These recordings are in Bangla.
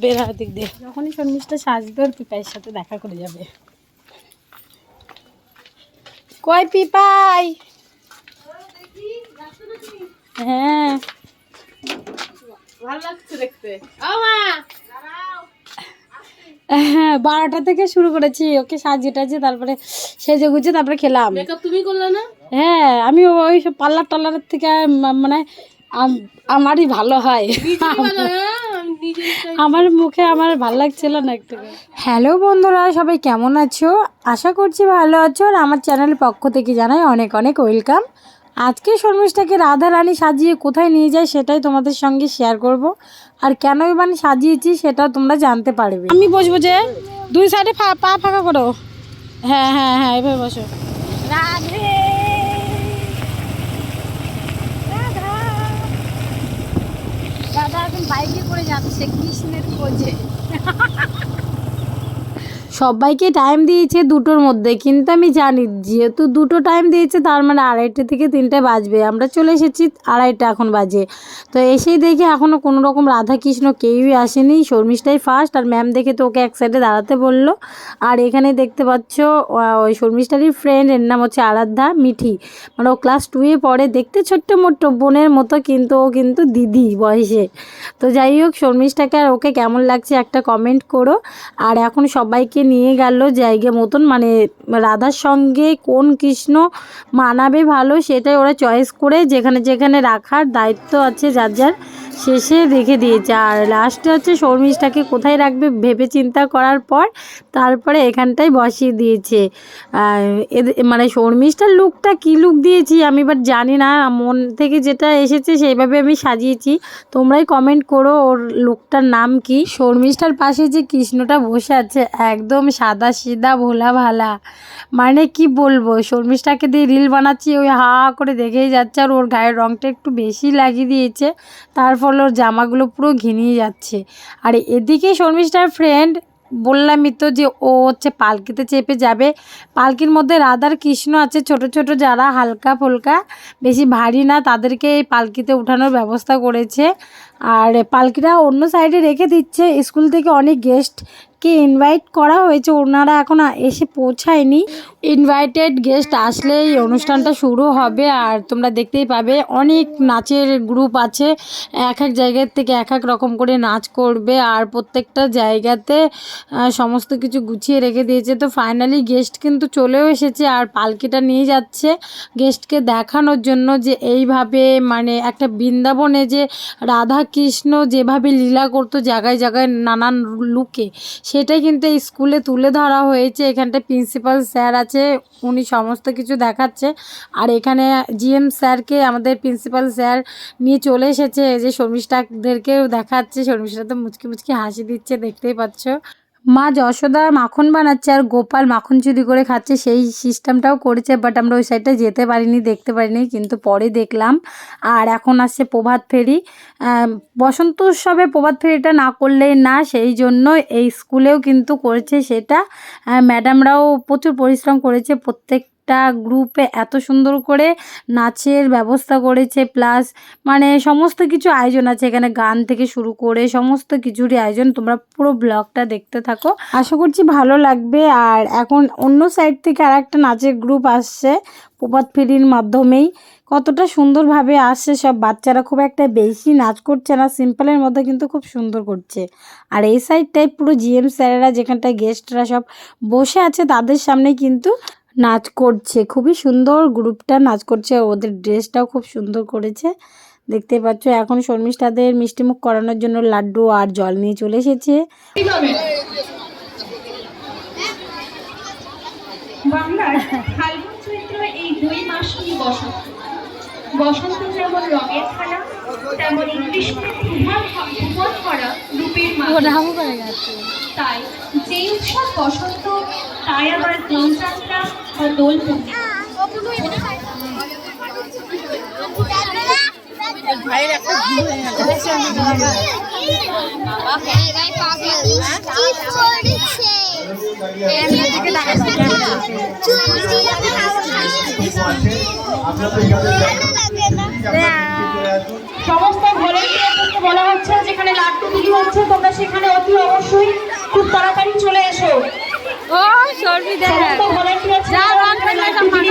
বেড়া দিক দিয়ে। যখনই শর্মিষ্ঠা সাজবে ওর পিপাইয়ের সাথে দেখা করে যাবে। কই পিপাই? হ্যাঁ। ভালো লাগছে দেখতে। হ্যাঁ বারোটা থেকে শুরু করেছি। ওকে সাজিয়ে টাজিয়ে তারপরে সেজে গুজে তারপরে খেলাম। তুমি করলে না? হ্যাঁ আমি ওই সব পার্লার টার্লারের থেকে মানে আম- আমারই ভালো হয়। হ্যাঁ? আমার মুখে আমার ভালো লাগছিল না একটু। হ্যালো বন্ধুরা সবাই কেমন আছো? আশা করছি ভালো আছো আর আমার চ্যানেলের পক্ষ থেকে জানাই অনেক অনেক ওয়েলকাম। আজকে শর্মিষ্ঠাকে রাধা রানী সাজিয়ে কোথায় নিয়ে যায় সেটাই তোমাদের সঙ্গে শেয়ার করব। আর কেন মানে সাজিয়েছি সেটাও তোমরা জানতে পারবে। আমি বসবো যে দুই সাইডে পা ফাঁকা করো। হ্যাঁ হ্যাঁ হ্যাঁ এভাবে বসো। রাধে রাধা দাদা এখন বাইকে করে যাচ্ছে কৃষ্ণের খোঁজে। সবাইকে টাইম দিয়েছে দুটোর মধ্যে, কিন্তু আমি জানি যেহেতু দুটো টাইম দিয়েছে, তার মানে আড়াইটে থেকে তিনটে বাজবে। আমরা চলে এসেছি আড়াইটা এখন বাজে। তো এসেই দেখি এখনও কোনো রকম রাধা কৃষ্ণ কেউই আসেনি। শর্মিষ্ঠাই ফার্স্ট আর ম্যাম দেখে তো ওকে এক সাইডে দাঁড়াতে বলল। আর এখানে দেখতে পাচ্ছ ওই শর্মিষ্ঠারই ফ্রেন্ড এর নাম হচ্ছে আরাধ্যা মিঠি। মানে ও ক্লাস টুয়ে পড়ে। দেখতে ছোট্ট মোট্ট বোনের মতো, কিন্তু ও কিন্তু দিদি বয়সে। তো যাই হোক, শর্মিষ্ঠাকে আর ওকে কেমন লাগছে একটা কমেন্ট করো। আর এখন সবাইকে নিয়ে গেল জায়গা মতন। মানে রাধার সঙ্গে কোন কৃষ্ণ মানাবে ভালো সেটাই ওরা চয়েস করে যেখানে যেখানে রাখার দায়িত্ব আছে যার যার। শেষে রেখে দিয়েছে। আর লাস্টে হচ্ছে শর্মিষ্ঠাকে কোথায় রাখবে ভেবে চিন্তা করার পর তারপরে এখানটাই বসিয়ে দিয়েছে। মানে শর্মিষ্ঠার লুকটা কী লুক দিয়েছি আমি বাট জানি না। মন থেকে যেটা এসেছে সেইভাবে আমি সাজিয়েছি। তোমরাই কমেন্ট করো ওর লুকটার নাম কি। শর্মিষ্ঠার পাশে যে কৃষ্ণটা বসে আছে, একদম সাদা সিধা ভোলা ভালা। মানে কি বলব, শর্মিষ্ঠাকে দিয়ে রিল বানাচ্ছি, ওই হা করে দেখেই যাচ্ছে আর ওর গায়ের রঙটা একটু বেশি লাগিয়ে দিয়েছে। তার ফলে ওর জামাগুলো পুরো ঘিনিয়ে যাচ্ছে। আর এদিকে শর্মিষ্ঠার ফ্রেন্ড বললামই তো যে, ও হচ্ছে পালকিতে চেপে যাবে। পালকির মধ্যে রাধার কৃষ্ণ আছে, ছোট ছোট যারা হালকা ফুলকা, বেশি ভারী না, তাদেরকে এই পালকিতে উঠানোর ব্যবস্থা করেছে। আর পালকিটা অন্য সাইডে রেখে দিচ্ছে, স্কুল থেকে অনেক গেস্টকে ইনভাইট করা হয়েছে। ওনারা এখন এসে পৌঁছায়নি। ইনভাইটেড গেস্ট আসলে এই অনুষ্ঠানটা শুরু হবে। আর তোমরা দেখতেই পাবে, অনেক নাচের গ্রুপ আছে। এক এক জায়গার থেকে এক এক রকম করে নাচ করবে। আর প্রত্যেকটা জায়গাতে সমস্ত কিছু গুছিয়ে রেখে দিয়েছে। তো ফাইনালি গেস্ট কিন্তু চলেও এসেছে আর পালকিটা নিয়ে যাচ্ছে গেস্টকে দেখানোর জন্য যে এইভাবে মানে একটা বৃন্দাবনে যে রাধা কৃষ্ণ যেভাবে লীলা করতো জায়গায় জায়গায় নানান লুকে সেটাই কিন্তু এই স্কুলে তুলে ধরা হয়েছে। এখানটায় প্রিন্সিপাল স্যার আছে, উনি সমস্ত কিছু দেখাচ্ছে। আর এখানে জিএম স্যারকে আমাদের প্রিন্সিপাল স্যার নিয়ে চলে এসেছে। যে শর্মিষ্ঠাদেরকেও দেখাচ্ছে। শর্মিষ্ঠা তো মুচকি মুচকি হাসি দিচ্ছে, দেখতেই পাচ্ছ। মা যশোদা মাখন বানাচ্ছে আর গোপাল মাখন চুরি করে খাচ্ছে, সেই সিস্টেমটাও করেছে বাট আমরা ওই সাইডটা যেতে পারিনি, দেখতে পারিনি, কিন্তু পরে দেখলাম। আর এখন আসছে প্রভাত ফেরি। বসন্ত উৎসবে প্রভাত ফেরিটা না করলেই না, সেই জন্য এই স্কুলেও কিন্তু করেছে সেটা। ম্যাডামরাও প্রচুর পরিশ্রম করেছে প্রত্যেকটা গ্রুপে এত সুন্দর করে নাচের ব্যবস্থা করেছে প্লাস মানে সমস্ত কিছু আয়োজন আছে এখানে, গান থেকে শুরু করে সমস্ত কিছুরই আয়োজন, তোমরা পুরো ব্লগটা দেখতে থাকো। আশা করছি ভালো লাগবে, আর এখন অন্য সাইড থেকে আর একটা নাচের গ্রুপ আসছে প্রভাত ফেরির মাধ্যমেই। কতটা সুন্দরভাবে আসছে, সব বাচ্চারা খুব একটা বেশি নাচ করছে না সিম্পলের মধ্যে কিন্তু খুব সুন্দর করছে। আর এই সাইডটায় পুরো জিএম স্যারেরা যেখানটায় গেস্টরা সব বসে আছে, তাদের সামনে কিন্তু নাচ করছে। খুবই সুন্দর গ্রুপটা নাচ করছে। ওদের ড্রেসটাও খুব সুন্দর করেছে। দেখতে পাচ্ছ এখন শর্মিষ্ঠাদের মিষ্টিমুখ করানোর জন্য লাড্ডু আর জল নিয়ে চলে এসেছে। বাংলার ফাল্গুন চৈত্র এই দুই মাসই বসন্ত। বসন্ত যেমন রঙের খেলা তেমনই কৃষ্ণের ভুবন ভুবন করা রূপের তাই যে উৎসব বসন্ত তাই আবার সমস্ত ভলেন্টিয়ারদেরকে বলা হচ্ছে যেখানে লাড্ডু বিলি হচ্ছে তোমরা সেখানে অতি অবশ্যই খুব তাড়াতাড়ি চলে এসো। ও সর্বি দেখ।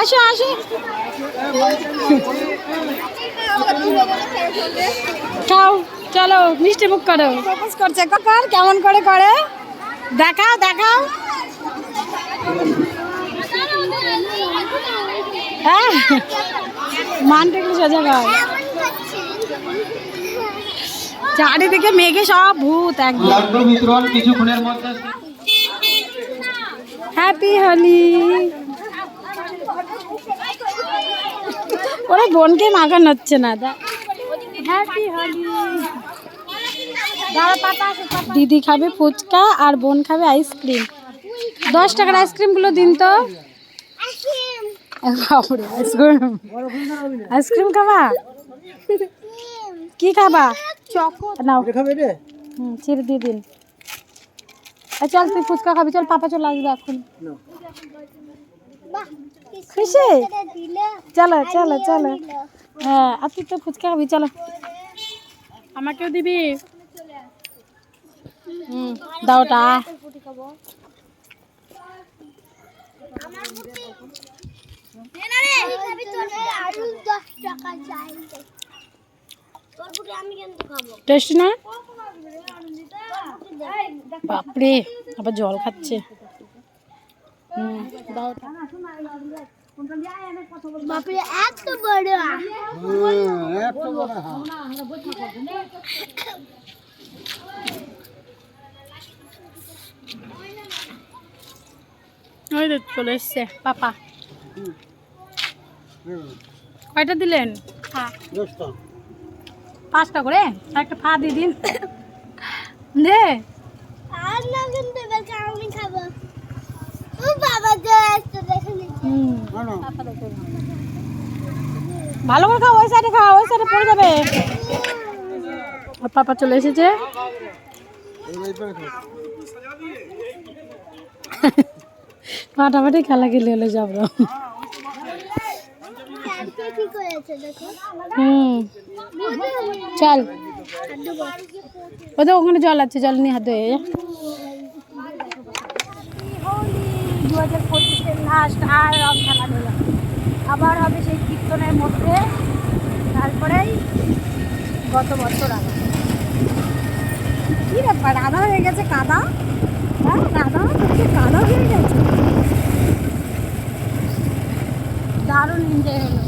আসো আসো। খাও চলো মিষ্টি মুখ করো। করছে কর কেমন করে করে? দেখাও দেখাও। হ্যাঁ মানটা একটু সোজা কর। চারিদিকে মেঘে সব ভূত একদম। হ্যাপি হোলি ওরা বোনকে মাখানো হচ্ছে না হ্যাপি হোলি দিদি খাবে ফুচকা আর বোন খাবে আইসক্রিম। দশ টাকার আইসক্রিমগুলো দিন তো। আইসক্রিম। আইসক্রিম খাবা? কি খাবা? নাও। হুম ছেড়ে দিয়ে দিন। চল তুই ফুচকা খাবি চল পাপা চলে আসবে এখন। খুশি? চলো চলো চলো। হ্যাঁ আর তুই তো ফুচকা খাবি চলো। আমাকেও দিবি? হুম দাওটা টেস্টি না বাপরে আবার জল খাচ্ছে। বাপরে এত বড় ওই তো চলে এসছে পাপা। কয়টা দিলেন? ফা পাঁচটা করে? একটা ফা দিয়ে দিন। দে। আর না কিন্তু এবার আমি খাব। ভালো করে খাও ওই সাইডে খাও ওই সাইডে পড়ে যাবে। আর পাপা চলে এসেছে। ফাটাফাটি খেলা খেলে হলে যাব। আজকে কি করেছে দেখো? হুম। চল। ওদের ওখানে জল আছে জল নিয়ে হাত। ধুয়ে হাজার পঁচিশের লাস্ট আর রং খেলা হলো আবার হবে সেই কীর্তনের মধ্যে, তারপরেই গত বছর আগে কী ব্যাপার? আদা হয়ে গেছে কাদা? হ্যাঁ কাদা হচ্ছে, কাদা হয়ে গেছে। দারুণ এনজয় হলো।